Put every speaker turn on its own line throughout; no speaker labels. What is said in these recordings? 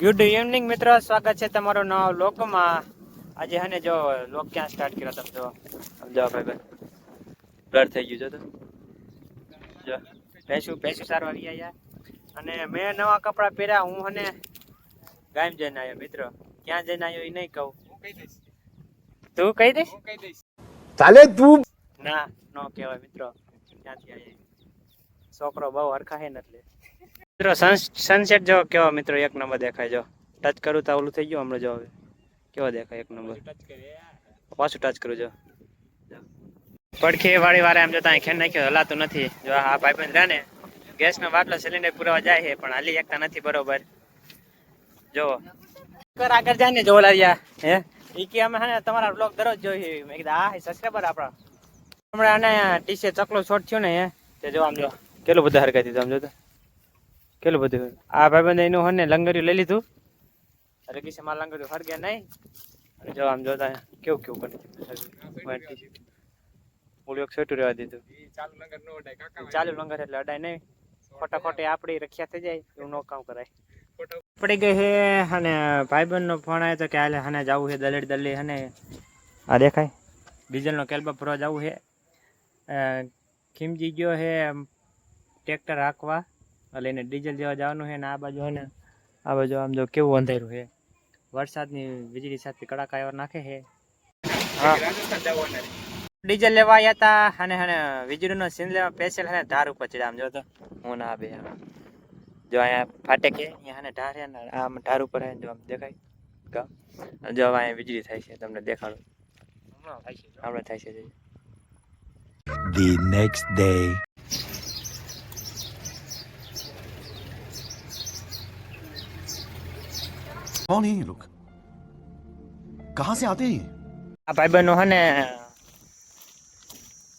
Good evening મિત્રો. સ્વાગત છે તમારો નવા લોકમાં. આજે હને જો લોક ક્યાં સ્ટાર્ટ કર્યો તમે જો સમજો ભાઈ ભાઈ. બ્લર થઈ ગયું જો તો. જો. પૈસું પૈસું સારવા આવી ગયા અને મેં નવા કપડાં પહેર્યા હું હને ગામ જઈને આવ્યો મિત્રો. ક્યાં જઈને આવ્યો એ નહીં કહું. તું કહી દઈશ?
ચાલે તું
ના નો કહેવાય મિત્રો. ક્યાંથી આવી છોકરો બહુ હરખા હે ને એટલે મિત્રો સનસેટ જો કેવો મિત્રો, એક નંબર દેખાય જો. ટચ કરું તો ઓલું થઈ ગયું હમણાં જો હવે. કેવો દેખાય એક નંબર? પાછું ટચ કરું જો. પડખી વાળી વારે આમ જો ત્યાં ખેન નાખ્યો, હલાતું નથી. જો આ પાઇપ રહે ને, ગેસનો બાટલો સિલિન્ડર પુરાવા જાય છે, પણ હાલી એકતા નથી બરોબર. જો. આગળ જાય ને જો લારિયા હે? ઈ કે અમે હે તમારા બ્લોગ દરરોજ જોઈએ મેં કીધું હા સબસ્ક્રાઈબર આપણા. હમણાં આને ટીશે ચકલો શોર્ટ થયો ને, હે? તે જો આમ કેટલું બધું હરકત દીધું આમ જો તો? કેટલું બધું? આ ભાઈબંધ એનું હને લંગર્યું લઈ લીધું. અરે કિસે માં લંગર્યું ગયા નહીં. જો આમ જોતા કેવું કેવું કરી. એક છોટું રહેવા દીધું. ચાલુ લંગર એટલે અડાય નહીં. ખોટી આપણી રખ્યા થઈ જાય એવું નો કામ કરાય. પડી ગઈ છે અને ભાઈબંધ નો ફોન આવ્યો તો કે હાલે હને જવું છે દલેડ દલી હને. આ દેખાય. ડીઝલનો કેલ્બા ભરવા જવું છે ખીમજી ગયો છે ટ્રેક્ટર હાંકવા એટલે એને ડીઝલ જેવા જવાનું છે ને આ બાજુ છે ને આ બાજુ આમ જો કેવું અંધારું છે. વરસાદની વીજળી સાથે કડાકા એવા નાખે છે. હા ડીઝલ લેવા આવ્યા હતા અને હને વીજળીનો સીન લેવા સ્પેશિયલ હે ધાર ઉપર ચડ્યા આમ જો તો. હું ના બે જો અહીંયા ફાટે કે અહીંયા હને ઢાર છે આમ ઢાર ઉપર હે જો આમ દેખાય. જો અહીંયા વીજળી થાય છે તમને દેખાડું. હમણાં થાય છે. જી.
the next day.
कौन है ये लोग कहां से आते हैं ये?
આ ભાઈબંધ નું હે ને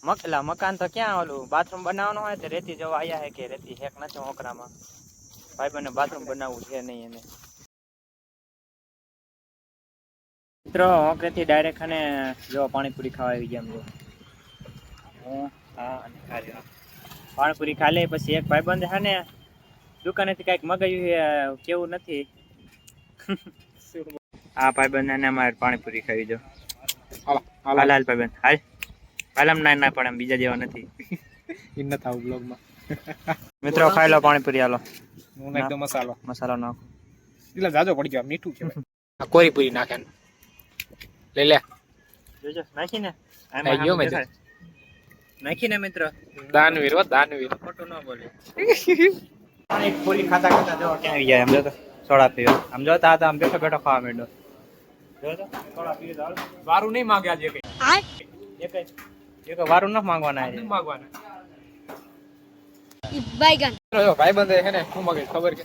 મકલા મકાન તો ક્યાં ઓલું બાથરૂમ બનાવવાનું હોય તો રેતી જવા આયા હે કે રેતી હેક નથી હોકરામાં ભાઈબંધ ને બાથરૂમ બનાવવું છે નહીં એને મિત્રો હોકરેથી ડાયરેક્ટ અને જો પાણીપુરી ખાવા આવી ગયા એમ જો હું હા અને ખાલી પાણીપુરી ખા લે પછી એક ભાઈબંધ છે ને દુકાનેથી કાંઈક મગાવ્યું છે કેવું નથી આ ભાઈબંધ ને અમારે પાણીપુરી ખાવી જો હાલ ભાઈ હાલ ના ના પણ એમ બીજા જેવા નથી.
ઇન ન થાવ બ્લોગમાં
મિત્રો ખાઈ લો પાણીપુરી હાલો.
હું નાખ દો મસાલો.
મસાલો નાખો.
એટલે જાજો પડી ગયો મીઠું આ કોરી પૂરી નાખે લે.
જોજો નાખીને.
નાખી ગયો મેં
નાખીને મિત્રો.
દાનવીર હો દાનવીર.
ખોટું ન બોલે. પાણી પૂરી ખાતા ખાતા જો ક્યાં આવી જાય આમ જો તો સોડા પીવા. આમ જો તા આમ બેઠો બેઠો ખાવા જો તો સોડા પીવો
વારું નહીં માંગ્યા જે કઈ.
એક એક વારું ન માંગવાના
નહીં
છે
માંગવાના. જો ભાઈ બંધ હે ને શું મગાવ્યું ખબર કે?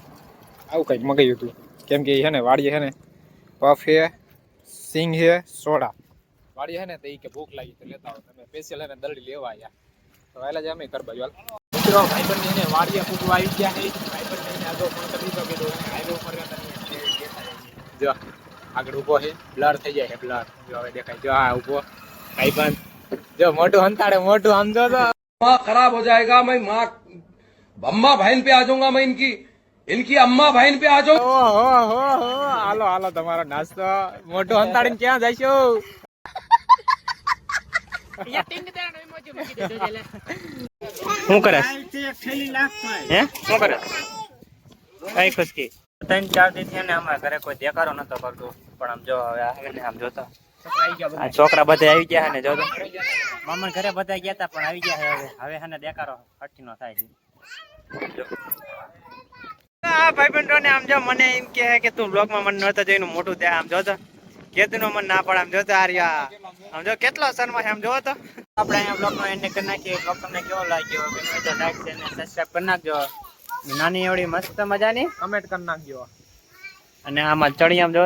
આવું કંઈક મગાવ્યું હતું. કેમ કે હે ને વાડીએ હે ને પફ હે સિંગ હે સોડા. વાડીએ હે ને તો ઈ કે ભૂખ લાગી તો લેતા આવો તમે. સ્પેશિયલ હે ને દલડી લેવા આયા. તો આયલા જ અમે કર બાજુ હાલ. મિત્રો ભાઈ બંધ હે ને વાડીએ ફૂટવા આવી ગયા હે ભાઈ બંધ હે ને આગળ ફોન કરી દીધો કીધું હે હાઈવે ઉપર ગયા હતા જો આગળ ઊભો છે બ્લર થઈ જાય છે બ્લર જો હવે દેખાય જો આ ઊભો ભાઈ બંધ જો મોટું હંતાડે મોટું સમજો તો
माँ खराब हो जाएगा मैं माँ अम्मा बहन पे आ जाऊंगा मैं इनकी इनकी अम्मा बहन पे आ जाऊंगा
ઓહો હો હો હાલો હાલો તમારો નાસ્તો મોટું હંતાડીને ક્યાં જઈશું
શું કરે હે શું કરે કઈ ખુશકી ત્રણ ચાર દિવસ થયા ને અમારા ઘરે કોઈ દેખાડો નતો કરતો. પણ આમ જો હવે આવે ને આમ જોતો. છોકરા બધા આવી ગયા ને જોતો. મામા ઘરે બધા ગયા હતા પણ આવી ગયા હવે. હવે હે ને દેખાડો હઠી નો થાય છે. આ જો મને એમ કે તું બ્લોગમાં મને નતો જોઈને મોટું ત્યાં આમ જોતો. કેતું નો મન ના પડે, આમ જોતો આર્યા આમ જો કેટલો શર્મા છે, આમ જોવો તો આપણે અહીંયા બ્લોગ નો એન્ડ કેવો લાગ્યો? છે નાખજો. નાની એવડી મસ્ત મજાની.
કમેન્ટ કરી નાખજો.
અને આમાં ચડી આમ જો